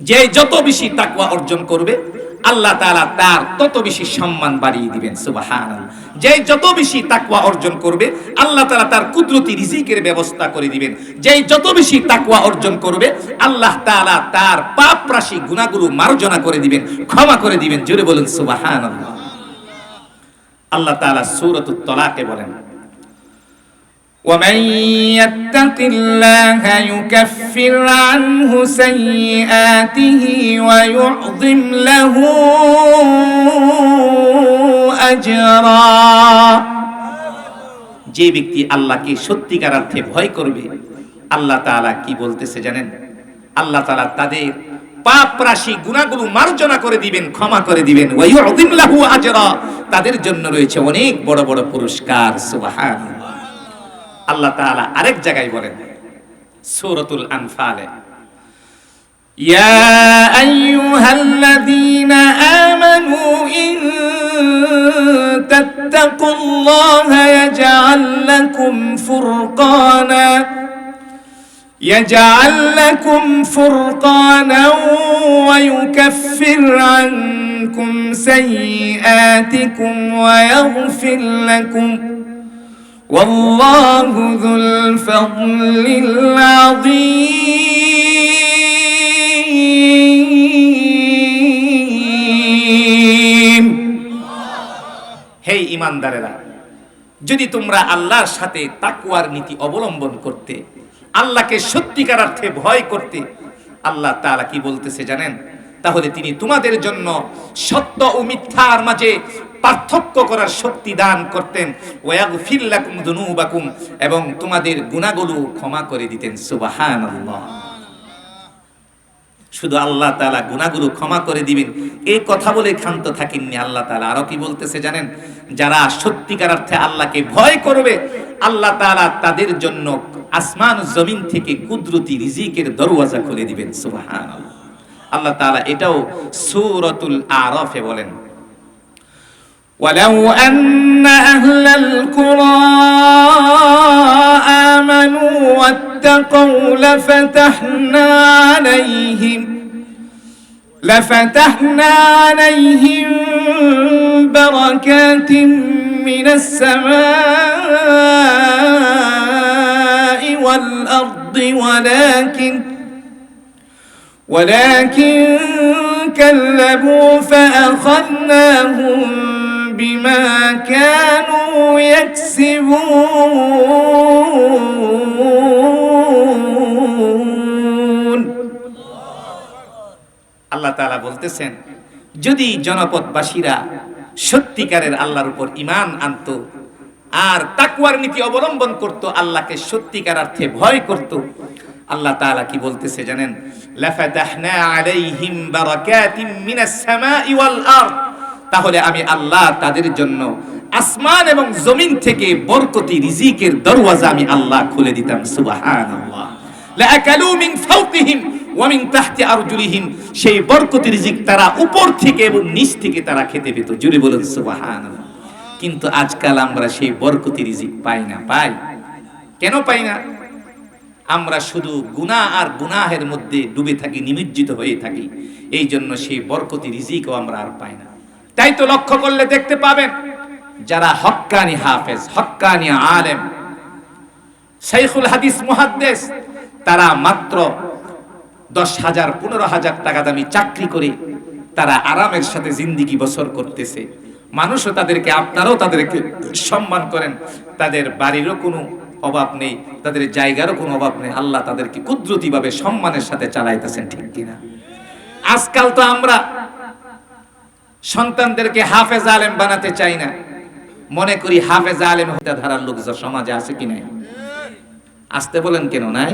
যে যত বেশি তাকওয়া অর্জন করবে, আল্লাহ তাআলা তার তত বেশি সম্মান বাড়িয়ে দিবেন, সুবহানাল্লাহ। যে যত বেশি তাকওয়া অর্জন করবে, আল্লাহ তাআলা তার কুদরতি রিজিকের ব্যবস্থা করে দিবেন। যে যত বেশি তাকওয়া অর্জন করবে, আল্লাহ তাআলা তার পাপ রাশি গুনাহগুলো মার্জনা করে দিবেন, ক্ষমা করে দিবেন, জোরে বলুন, সুবহানাল্লাহ। আল্লাহ তাআলা সূরাতুত তলাকে বলেন ومن يتق الله يكفر عنه سيئاته ويعظم له أجرا যে ব্যক্তি আল্লাহকে সত্যিকার অর্থে ভয় করবে আল্লাহ তাআলা কি বলতেছে জানেন আল্লাহ তাআলা তাদের পাপ রাশি গুনাহগুলো মার্জনা করে দিবেন ক্ষমা করে দিবেন ওয়ায়ুযিম লাহু আজরা তাদের জন্য রয়েছে অনেক বড় বড় পুরস্কার সুবহানাল্লাহ আল্লাহ তাআলা আরেক জায়গায় বলেন সূরাতুল আনফালে يا أيها الذين آمنوا إن تتقوا الله يجعل لكم فرقانا يجعل لكم فرقانا ويكفر عنكم سيئاتكم ويغفر لكم والله ذو الفضل العظيم হে ইমানদারেরা যদি তোমরা আল্লাহর সাথে তাকুয়ার নীতি অবলম্বন করতে আল্লাহকে সত্যিকার অর্থে ভয় করতে আল্লাহ তাআলা কি বলতেছে জানেন তাহলে তিনি তোমাদের জন্য সত্য ও মিথ্যার মাঝে পার্থক্য করার শক্তি দান করতেন। ওয়াগফির লাকুম দুনুবাকুম, এবং তোমাদের গুনাহগুলো ক্ষমা করে দিতেন। সুবহানাল্লাহ। শুধু আল্লাহ তাআলা গুনাহগুলো ক্ষমা করে দিবেন। এই কথা বলে ক্ষান্ত থাকেননি আল্লাহ তাআলা। আরও কি বলতেছে জানেন? যারা সত্যিকার অর্থে আল্লাহকে ভয় করবে, আল্লাহ তাআলা তাদের জন্য আসমান জমিন থেকে কুদরতি রিজিকের দরওয়াজা খুলে দিবেন। সুবহানাল্লাহ। আল্লাহ তাআলা এটাও সূরাতুল আরফে বলেন। ولو أن أهل القرى آمنوا واتقوا لفتحنا عليهم لفتحنا عليهم بركات من السماء والأرض ولكن ولكن كذبوا فأخذناهم بما كانوا يكسبون আল্লাহ তাআলা বলতেছেন যদি জনপদবাসীরা সত্যিকারের আল্লাহর উপর ঈমান আনতো আর তাকওয়ার নীতি অবলম্বন করত আল্লাহকে সত্যিকার অর্থে ভয় করত আল্লাহ তাআলা কি বলতেছে জানেন লাফাতাহনা আলাইহিম বারাকাতিম মিনাস সামাই ওয়াল আরদ তাহলে আমি আল্লাহ তাদের জন্য আসমান এবং জমিন থেকে বরকতি, রিজিকের দরওয়াজা আমি আল্লাহ খুলে দিতাম, সুবহানাল্লাহ। লাআকালু মিন ফাওকিহিম ওয়া মিন তাহতি আরজুলিহিম। সেই বরকতি, রিজিক তারা উপর থেকে এবং নিচ থেকে তারা খেতে পেত। জুড়ে বলুন, সুবহানাল্লাহ। কিন্তু আজকাল আমরা সেই বরকতি, রিজিক পাই না, পাই? কেন পাই না? আমরা শুধু গুনাহ আর গুনাহের মধ্যে ডুবে থাকি, নিমজ্জিত হয়ে থাকি। এই জন্য সেই বরকতি, রিজিকও আমরা আর পাই না। তাই তো লক্ষ্য করলে দেখতে পাবেন, যারা হক্কানি হাফেজ, হক্কানি আলেম, শাইখুল হাদিস মুহাদ্দেস, তারা মাত্র দশ হাজার, পনেরো হাজার টাকা দামি চাকরি করে তারা আরামের সাথে জিন্দিগি বছর করতেছে। মানুষও তাদেরকে, আপনারাও তাদেরকে সম্মান করেন। তাদের বাড়িরও কোনো অভাব নেই, তাদের জায়গারও কোনো অভাব নেই। আল্লাহ তাদেরকে কুদরতিভাবে সম্মানের সাথে চালাইতেছেন, ঠিক কিনা? আজকাল তো আমরা সন্তানদেরকে হাফেজ আলেম বানাতে চাই না। মনে করি হাফেজ আলেম ধারার লোক সমাজে আছে কি নাই? আসতে বলেন কেন নাই?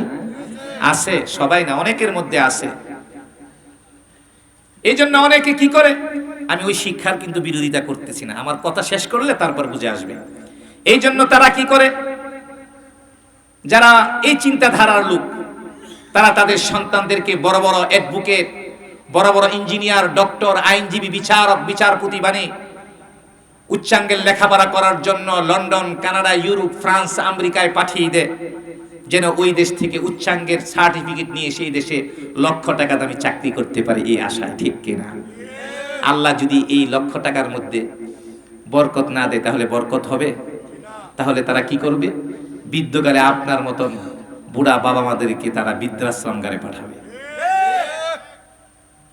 আছে, সবাই না, অনেকের মধ্যে আছে। এই জন্য অনেকে কি করে? আমি ওই শিক্ষার কিন্তু বিরোধিতা করতেছি না। আমার কথা শেষ করলে তারপর বুঝে আসবে। এই জন্য তারা কি করে? যারা এই চিন্তাধারার লোক, তারা তাদের সন্তানদেরকে বড় বড় অ্যাডভোকেট বড় বড় ইঞ্জিনিয়ার, ডক্টর, আইনজীবী, বিচারক, বিচারপতি বানে উচ্চাঙ্গের লেখাপড়া করার জন্য লন্ডন, কানাডা, ইউরোপ, ফ্রান্স, আমেরিকায় পাঠিয়ে দেয়। যেন ওই দেশ থেকে উচ্চাঙ্গের সার্টিফিকেট নিয়ে সেই দেশে লক্ষ টাকা দামি চাকরি করতে পারে এই আশা, ঠিক কিনা আল্লাহ যদি এই লক্ষ টাকার মধ্যে বরকত না দেয়, তাহলে বরকত হবে? তাহলে তারা কি করবে? বৃদ্ধকালে আপনার মতন বুড়া বাবা মাদেরকে তারা বৃদ্ধাশ্রমগারে পাঠাবে।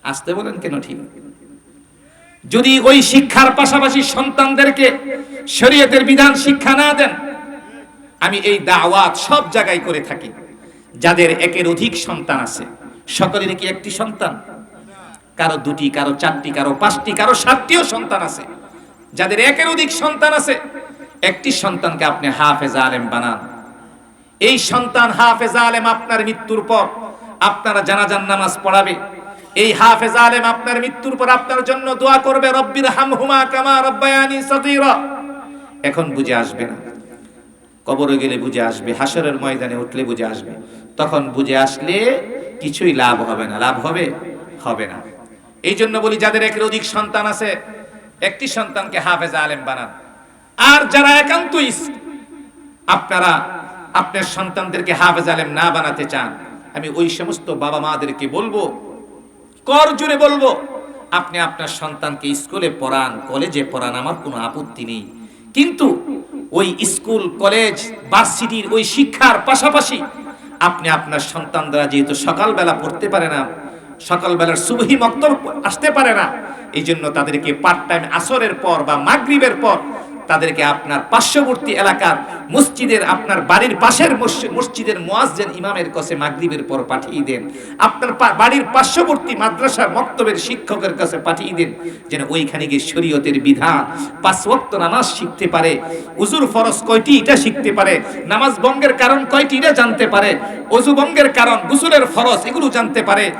আসতে বলেন কেন ঠিক? যদি ওই শিক্ষার পাশাপাশি সন্তানদেরকে শরীয়তের বিধান শিক্ষা না দেন, আমি এই দাওয়াত সব জায়গায় করে থাকি। যাদের একের অধিক সন্তান আছে সকলের কি একটি সন্তান? কারও দুটি, কারও চারটি, কারও পাঁচটি, কারও সাতটিও সন্তান আছে। যাদের একের অধিক সন্তান আছে, একটি সন্তানকে আপনি হাফেজ আলেম বানান। এই সন্তান হাফেজ আলেম আপনার মৃত্যুর পর আপনারা জানাজান নামাজ পড়াবে। এই হাফেজ আলেম আপনার মৃত্যুর পর আপনার জন্য দোয়া করবে, রব্বির হামহুমা কামা রব্বায়ানি সগীরা। এখন বুঝে আসবে না। কবরে গেলে বুঝে আসবে হাসরের ময়দানে উঠলে বুঝে আসবে। তখন বুঝে আসলে কিছুই লাভ হবে না। লাভ হবে? হবে না। এই জন্য বলি, যাদের একের অধিক সন্তান আছে, একটি সন্তানকে হাফেজ আলেম বানান। আর যারা একান্ত আপনারা আপনার সন্তানদেরকে হাফেজ আলেম না বানাতে চান, আমি ওই সমস্ত বাবা মাদেরকে বলব কর জুড়ে বলব। আপনি আপনার সন্তানকে স্কুলে পড়ান, কলেজে পড়ান, আমার কোনো আপত্তি নেই। কিন্তু ওই স্কুল, কলেজ, ভার্সিটির ওই শিক্ষার পাশাপাশি আপনি আপনার সন্তান দ্বারা যেহেতু সকালবেলা পড়তে পারে না, সকালবেলার সুবহি মক্তব আসতে পারে না এই জন্য তাদেরকে পার্ট টাইম আসরের পর বা মাগরিবের পর তাদেরকে আপনার পার্শ্ববর্তী এলাকার মসজিদের, আপনার বাড়ির পাশের মসজি- মসজিদের মুয়াজ্জিন ইমামের কাছে মাগরিবের পর পাঠিয়ে দেন। আপনার বাড়ির পার্শ্ববর্তী মাদ্রাসার মক্তবের শিক্ষকের কাছে পাঠিয়ে দেন যেন ওইখানে গিয়ে শরীয়তের বিধান। পাঁচ নামাজ শিখতে পারে, উজুর ফরজ কয়টি এটা শিখতে পারে, নামাজ বঙ্গের কারণ কয়টি এটা জানতে পারে অজু বঙ্গের কারণ গুসুলের ফরজ এগুলো জানতে পারে।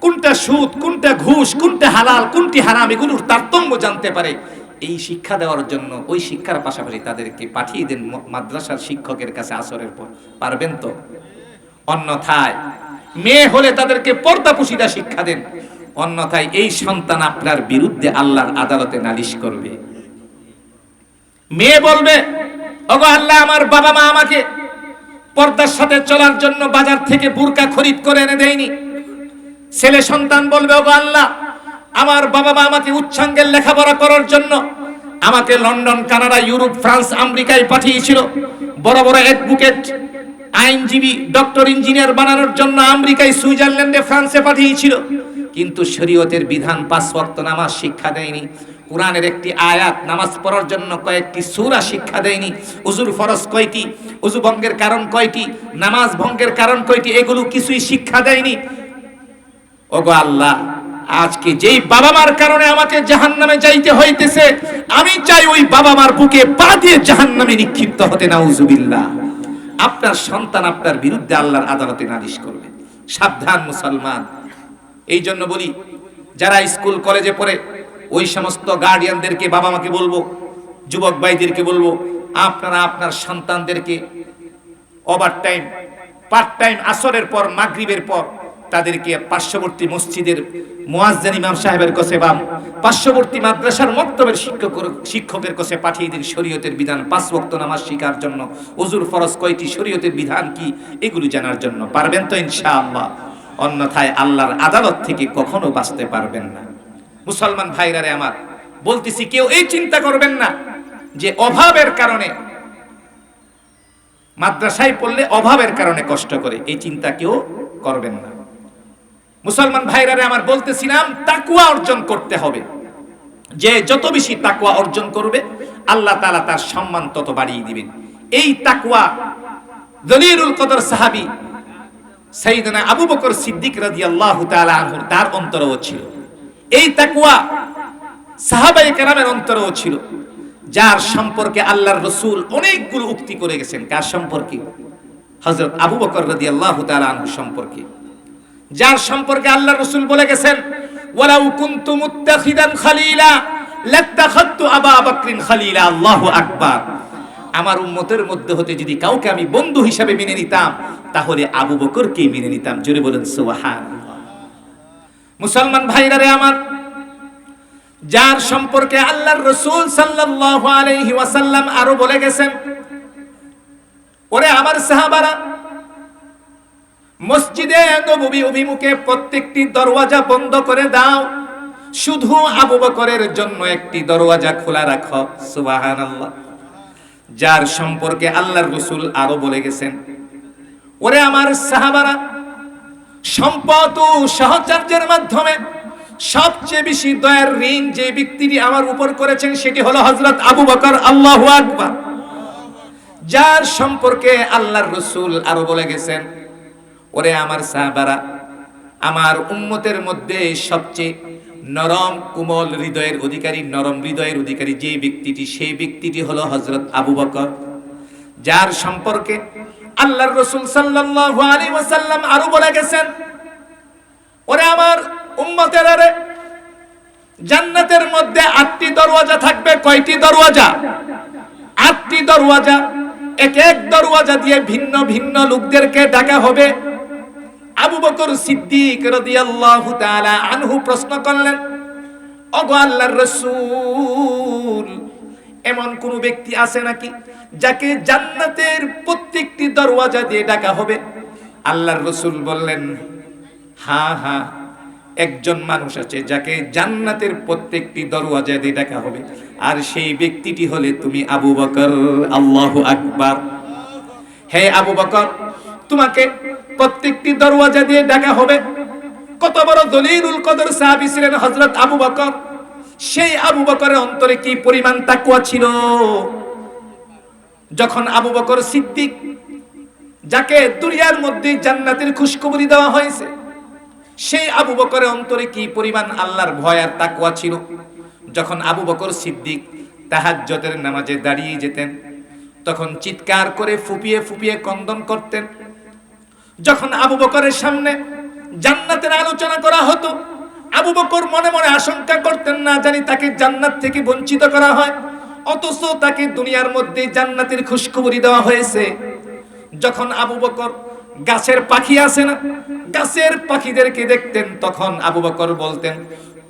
কোনটা সুদ, কোনটা ঘুষ, কোনটা হালাল, কোনটি হারাম এগুলোর তারতম্য জানতে পারে। এই শিক্ষা দেওয়ার জন্য ওই শিক্ষার পাশাপাশি তাদেরকে পাঠিয়ে দেন মাদ্রাসার শিক্ষকের কাছে আসরের পর। পারবেন তো? অন্যথায় মেয়ে হলে তাদেরকে পর্দা শিক্ষা দেন। অন্যথায় এই সন্তান আপনার বিরুদ্ধে আল্লাহর আদালতে নালিশ করবে। মেয়ে বলবে, ওগো আল্লাহ, আমার বাবা মা আমাকে পর্দার সাথে চলার জন্য বাজার থেকে বুরকা খরিদ করে এনে দেয়নি। ছেলে সন্তান বলবে, ওগো আল্লাহ আমার বাবা মা আমাকে উচ্চাঙ্গের লেখাপড়া করার জন্য আমাকে লন্ডন, কানাডা, ইউরোপ, ফ্রান্স, আমেরিকায় পাঠিয়েছিল। বড় বড় অ্যাডভোকেট, আইনজীবী, ডক্টর, ইঞ্জিনিয়ার বানানোর জন্য আমেরিকায়, সুইজারল্যান্ডে, ফ্রান্সে পাঠিয়েছিল। কিন্তু শরীয়তের বিধান পাঁচ ওয়াক্ত নামাজ শিক্ষা দেয়নি। কোরআনের একটি আয়াত নামাজ পড়ার জন্য কয়েকটি সূরা শিক্ষা দেয়নি। উজুর ফরজ কয়টি? উজু ভঙ্গের কারণ কয়টি? নামাজ ভঙ্গের কারণ কয়টি? এগুলো কিছুই শিক্ষা দেয়নি। ওগো আল্লাহ আজকে যেই বাবা মার কারণে আমাকে জাহান্নামে যাইতে হইতেছে, আমি চাই ওই বাবা মার বুকে পা দিয়ে জাহান্নামে নিক্ষিপ্ত হতে, নাউজুবিল্লাহ। আপনার সন্তান আপনার বিরুদ্ধে আল্লাহর আদালতে নালিশ করবে। সাবধান মুসলমান। এই জন্য বলি, যারা স্কুল, কলেজে পড়ে, ওই সমস্ত গার্ডিয়ানদেরকে বাবা মাকে বলব, যুবক ভাইদেরকে বলব, আপনারা আপনার সন্তানদেরকে ওভার টাইম পার্ট টাইম আসরের পর, মাগরিবের পর তাদেরকে পার্শ্ববর্তী মসজিদের মুয়াজ্জিন ইমাম সাহেবের কাছে বা পার্শ্ববর্তী মাদ্রাসার মক্তবের শিক্ষক শিক্ষকের কাছে পাঠিয়ে দিন শরীয়তের বিধান। পাঁচ ওয়াক্ত নামাজ শেখার জন্য। ওজুর ফরজ কয়টি? শরীয়তের বিধান কি? এগুলি জানার জন্য। পারবেন তো ইনশাআল্লাহ। অন্যথায় আল্লাহর আদালত থেকে কখনো বাঁচতে পারবেন না। মুসলমান ভাইরারে আমার, বলতেছি কেউ এই চিন্তা করবেন না যে অভাবের কারণে, মাদ্রাসায় পড়লে অভাবের কারণে কষ্ট করে। এই চিন্তা কেউ করবেন না। মুসলমান ভাইরারে আমার বলতেছিলাম, তাকুয়া অর্জন করতে হবে। যে যত বেশি তাকুয়া অর্জন করবে, আল্লাহ তাআলা তার সম্মান তত বাড়িয়ে দিবেন। এই তাকুয়া দলিলুল কদর সাহাবী সাইয়েদনা আবু বকর সিদ্দিক রাদিয়াল্লাহু তাআলা আনহু তার অন্তরেও ছিল। এই তাকুয়া সাহাবায়ে কেরামের অন্তরেও ছিল, যার সম্পর্কে আল্লাহর রসুল অনেকগুলো উক্তি করে গেছেন। কার সম্পর্কে? হযরত আবু বকর রাদিয়াল্লাহু তাআলা আনহু সম্পর্কে। যার সম্পর্কে আল্লাহ রসুল বলে গেছেন, ওয়ালাউ কুনতু মুত্তাখিদান খালিলা আবা বকরিন খালিলা, আল্লাহু আকবার। আমার উম্মতের মধ্যে হতে যদি কাউকে আমি বন্ধু হিসাবে মেনে নিতাম, তাহলে আবু বকরকে মেনে নিতাম। জোরে বলেন মুসলমান ভাইরা রে আমার, যার সম্পর্কে আল্লাহর রসুল সাল্লাল্লাহু আলাইহি ওয়াসাল্লাম আরও বলে গেছেন, ওরে আমার সাহাবারা মসজিদে নবী অভিমুখে প্রত্যেকটি দরওয়াজা বন্ধ করে দাও। শুধু আবু বকরের জন্য একটি দরওয়াজা খোলা রাখো। সুবহানাল্লাহ। যার সম্পর্কে আল্লাহর রসুল আরও বলে গেছেন, ওরে আমার সাহাবারা, সম্পদ ও সহচর্যের মাধ্যমে সবচেয়ে বেশি দয়ার ঋণ যে ব্যক্তিটি আমার উপর করেছেন সেটি হলো হজরত আবু বকর আল্লাহ আকবার। যার সম্পর্কে আল্লাহর রসুল আরও বলে গেছেন ওরে আমার সাহাবারা, আমার উম্মতের মধ্যে সবচেয়ে নরম কোমল হৃদয়ের অধিকারী, নরম হৃদয়ের অধিকারী যে ব্যক্তিটি, সেই ব্যক্তিটি হলো হজরত আবু বকর। যার সম্পর্কে আল্লাহর রসুল সাল্লাল্লাহু আলাইহি ওয়াসাল্লাম আরও বলে গেছেন, ওরে আমার উম্মতের আরে, জান্নাতের মধ্যে আটটি দরওয়াজা থাকবে, কয়টি দরওয়াজা? আটটি দরওয়াজা, এক এক দরওয়াজা দিয়ে ভিন্ন ভিন্ন লোকদেরকে ডাকা হবে। আবু বকর সিদ্দিক রাদিয়াল্লাহু তাআলা আনহু প্রশ্ন করলেন, ওগো আল্লাহর রাসূল, এমন কোন ব্যক্তি আছে নাকি যাকে জান্নাতের প্রত্যেকটি দরওয়াজা দিয়ে ডাকা হবে? আল্লাহর রসুল বললেন হ্যাঁ হ্যাঁ একজন মানুষ আছে যাকে জান্নাতের প্রত্যেকটি দরওয়াজা দিয়ে ডাকা হবে। আর সেই ব্যক্তিটি হলে তুমি আবু বকর, আল্লাহু আকবার। হে আবু বকর, তোমাকে প্রত্যেকটি দরওয়াজা দিয়ে ডাকা হবে। কত বড় দলিলুল কদর সাহাবী ছিলেন হযরত আবু বকর। সেই আবু বকরের অন্তরে কি পরিমাণ তাকওয়া ছিল? যখন আবু বকর সিদ্দিক, যাকে দুনিয়ার মধ্যে জান্নাতের খুশখবরি দেওয়া হয়েছে, সেই আবু বকরের অন্তরে কি পরিমাণ আল্লাহর ভয় আর তাকওয়া ছিল? যখন আবু বকর সিদ্দিক তাহাজ্জতের নামাজে দাঁড়িয়ে যেতেন, তখন চিৎকার করে ফুপিয়ে ফুপিয়ে কন্দন করতেন। যখন আবু বকরের সামনে জান্নাতের আলোচনা করা হতো, আবু বকর মনে মনে আশঙ্কা করতেন, না জানি তাকে জান্নাত থেকে বঞ্চিত করা হয়, অথচ তাকে দুনিয়ার মধ্যে জান্নাতের খুশখবরি দেওয়া হয়েছে। যখন আবু বকর গাছের পাখি আছে না, গাছের পাখিদেরকে দেখতেন, তখন আবু বকর বলতেন,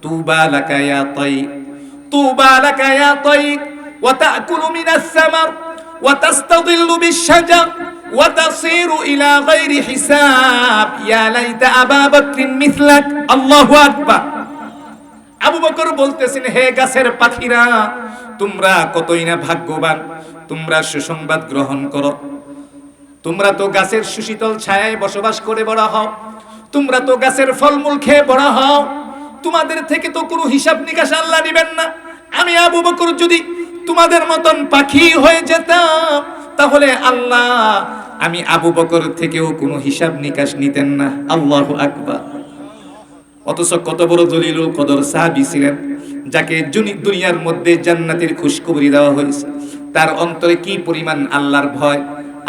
তুবা লাকায়া তাই তুবা লাকায়া তাই ওয়া তাকুলু মিনাস সামার, ওয়া তাস্তাদিল্লু বিশ-শাজার ওয়া তাসিরু ইলা গায়রি হিসাব। ইয়া লাইতা আবা বকরিন মিসলাক। আল্লাহু আকবার। আবু বকর বলতেছেন, হে গাছের পাখিরা, তোমরা কতই না ভাগ্যবান। তোমরা সুসংবাদ গ্রহণ করো। তোমরা তো গাছের সুশীতল ছায়ায় বসবাস করে বড় হও। তোমরা তো গাছের ফলমূল খেয়ে বড় হও। তোমাদের থেকে তো কোনো হিসাব নিকাশ আল্লাহ নিবেন না। আমি আবু বকর যদি তোমাদের মতন পাখি হয়ে যেতাম, তাহলে আল্লাহ আমি আবু বকর থেকেও কোনো হিসাব নিকাশ নিতেন না। আল্লাহ আকবার। অথচ কত বড় দলিলুল কদর সাহাবি ছিলেন, যাকে দুনিয়ার মধ্যে জান্নাতের খুশখবরি দেওয়া হয়েছে। তার অন্তরে কি পরিমাণ আল্লাহর ভয়?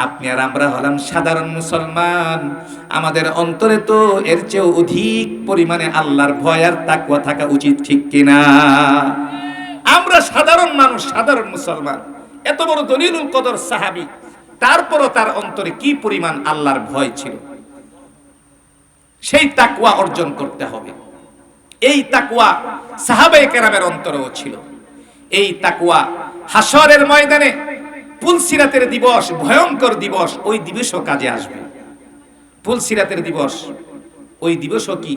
আপনি আর আমরা হলাম সাধারণ মুসলমান। আমাদের অন্তরে তো এর চেয়েও অধিক পরিমাণে আল্লাহর ভয় আর তাকুয়া থাকা উচিত, ঠিক কিনা? আমরা সাধারণ মানুষ, সাধারণ মুসলমান। এত বড় দলিলুল কদর সাহাবি। তারপরও তার অন্তরে কি পরিমাণ আল্লাহর ভয় ছিল? সেই তাকুয়া অর্জন করতে হবে। এই তাকুয়া সাহাবে কেরামের অন্তরেও ছিল। এই তাকুয়া হাসরের ময়দানে পুলসিরাতের দিবস, ভয়ঙ্কর দিবস, ওই দিবসও কাজে আসবে। পুলসিরাতের দিবস, ওই দিবসও কি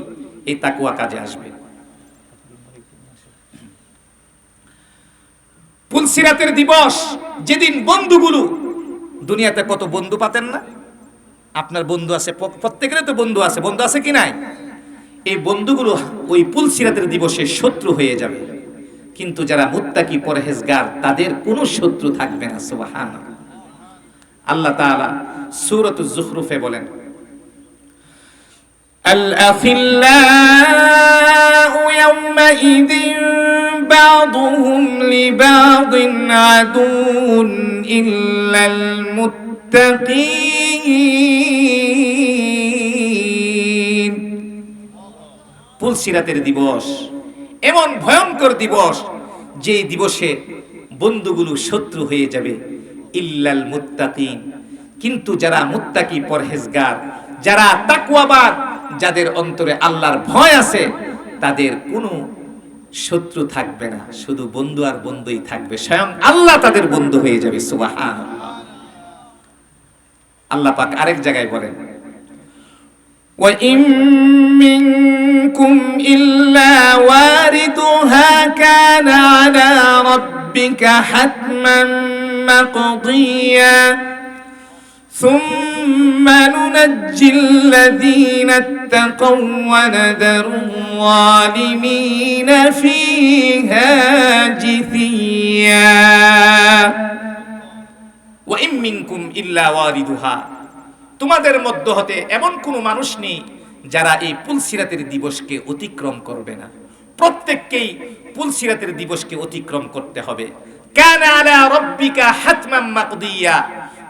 এই তাকুয়া কাজে আসবে? পুলসিরাতের দিবস, যেদিন বন্ধুগুলো দুনিয়াতে কত বন্ধু পাতেন না? আপনার বন্ধু আছে প্রত্যেকেরই তো বন্ধু আছে। বন্ধু আছে কি নাই? এই বন্ধুগুলো ওই পুলসিরাতের দিবসে শত্রু হয়ে যাবে। কিন্তু যারা মুত্তাকি পরহেজগার, তাদের কোনো শত্রু থাকবে না সুবাহান আল্লাহ তাআলা সূরাত যুখরুফে বলেন আল আফিল্লাউ ইয়াউমা ইদিন بعضهم لبعض عدو إلا المتقين পুলসিরাতের দিবস এমন ভয়ঙ্কর দিবস যে দিবসে বন্ধুগুলো শত্রু হয়ে যাবে ইল্লাল মুত্তাকিন কিন্তু যারা মুত্তাকি পরহেজগার যারা তাকওয়াবাদ যাদের অন্তরে আল্লাহর ভয় আছে তাদের কোনো শত্রু থাকবে না শুধু বন্ধু আর বন্ধুই থাকবে স্বয়ং আল্লাহ তাদের বন্ধু হয়ে যাবে সুবহানাল্লাহ আল্লাহ পাক আরেক জায়গায় বলেন وإن منكم إلا واردها كان على ربك حتما مقضيا ثم ننجي الذين اتقوا ونذر الظالمين فيها جثيا ওয়াইম মিনকুম ইল্লা ওয়ারিদুহা তোমাদের মধ্য হতে এমন কোনো মানুষ নেই যারা এই পুলসিরাতের দিবসকে অতিক্রম করবে না প্রত্যেককেই পুলসিরাতের দিবসকে অতিক্রম করতে হবে কানা আলা রব্বিকা হাতমাম মাকদিয়া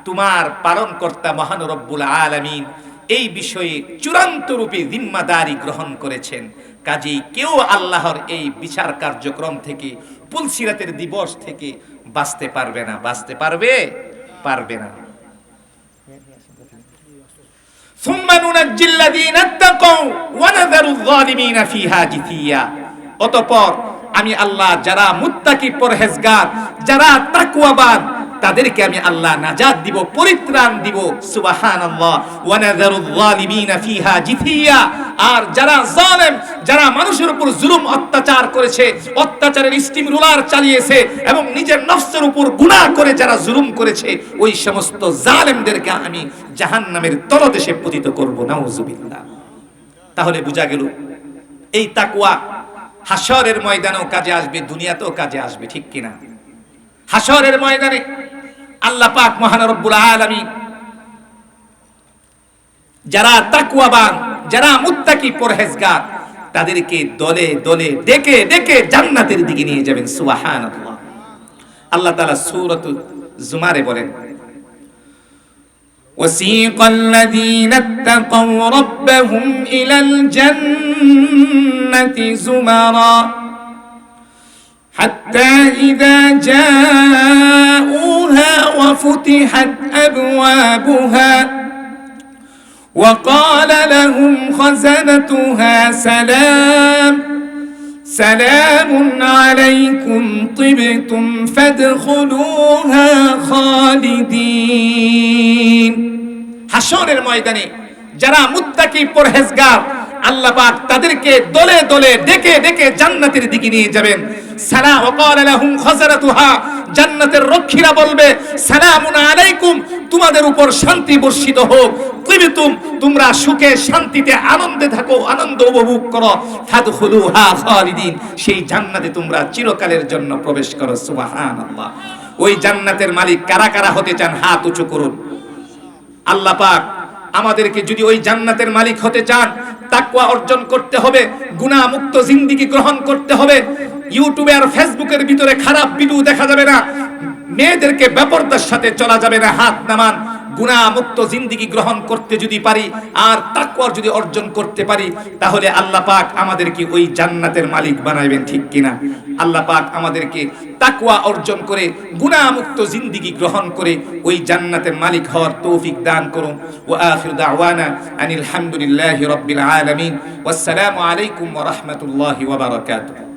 তোমার পালন কর্তা মহান রব্বুল আলমিন এই বিষয়ে চূড়ান্ত রূপে জিম্মাদারি গ্রহণ করেছেন। কাজেই কেউ আল্লাহর এই বিচার কার্যক্রম থেকে, পুলসিরাতের দিবস থেকে বাঁচতে পারবে না। বাঁচতে পারবে? পারবে না। অতপর আমি আল্লাহ যারা মুত্তাকি পরহেজগার যারা তাকুয়াবান তাদেরকে আমি আল্লাহ নাজাত দিব, পরিত্রাণ দিব, সুবহানাল্লাহ। ওয়া নাযারুল যালিমিনা ফিহা জিথিয়া আর যারা জালেম যারা মানুষের উপর জুলুম অত্যাচার করেছে অত্যাচারের স্টিম রুলার চালিয়েছে এবং নিজের নফসের উপর গুনাহ করে যারা জুলুম করেছে ওই সমস্ত জালেমদেরকে আমি জাহান্নামের তলদেশে পতিত করব নাউজুবিল্লাহ তাহলে বোঝা গেল এই তাকওয়া হাসরের ময়দানেও কাজে আসবে দুনিয়াতেও কাজে আসবে ঠিক কিনা হাসরের ময়দানে আল্লাহ পাক মহান রব্বুল আলামিন যারা তাকওয়াবান যারা মুত্তাকি পরহেজগার তাদেরকে দলে দলে ডেকে ডেকে জান্নাতের দিকে নিয়ে যাবেন সুবহানাল্লাহ আল্লাহ তাআলা সূরাতুল জুমারে বলেন وسيق الذين اتقوا ربهم إلى الجنة زمرا حتى إذا جاءوها وفتحت أبوابها وقال لهم خزنتها سلام سلام عليكم طبتم فادخلوها خالدين হাসরের ময়দানে যারা মুত্তাকি পরহেজগার আল্লাহ পাক তাদেরকে দলে দলে ডেকে ডেকে জান্নাতের দিকে নিয়ে যাবেন। সালাম ওয়াকালা লাহুম খাজারাতুহা জান্নাতের রক্ষীরা বলবে, সালামুন আলাইকুম, তোমাদের উপর শান্তি বর্ষিত হোক। তিবতুম তোমরা সুখে শান্তিতে আনন্দে থাকো, আনন্দ উপভোগ করো। ফাদখুলুহা খালিদিন। সেই জান্নাতে তোমরা চিরকালের জন্য প্রবেশ করো, সুবহানাল্লাহ। ওই জান্নাতের মালিক কারা কারা হতে চান, হাত উঁচু করুন। আল্লাহ পাক আমাদেরকে যদি ওই জান্নাতের মালিক হতে চান, তাকওয়া অর্জন করতে হবে গুনাহ মুক্ত জিন্দেগি গ্রহণ করতে হবে। ইউটিউবে আর ফেসবুকের ভিতরে খারাপ ভিডিও দেখা যাবে না। মেয়েদেরকে বেপরদার সাথে চলা যাবে না, হাত নামান। গুনাহ মুক্ত জিন্দেগি গ্রহণ করতে যদি পারি, আর তাকওয়ার যদি অর্জন করতে পারি, তাহলে আল্লাহ পাক আমাদেরকে ওই জান্নাতের মালিক বানাইবেন, ঠিক কিনা? আল্লাহ পাক আমাদেরকে তাকওয়া অর্জন করে, গুনাহমুক্ত জিন্দিগি জিন্দেগি গ্রহণ করে ওই জান্নাতের মালিক হওয়ার তৌফিক দান করুন। ওয়া আখির দাওয়ানা আনিল হামদুলিল্লাহি রাব্বিল আলামিন। ওয়াসসালামু আলাইকুম ওয়া রাহমাতুল্লাহি ওয়া বারাকাতুহু।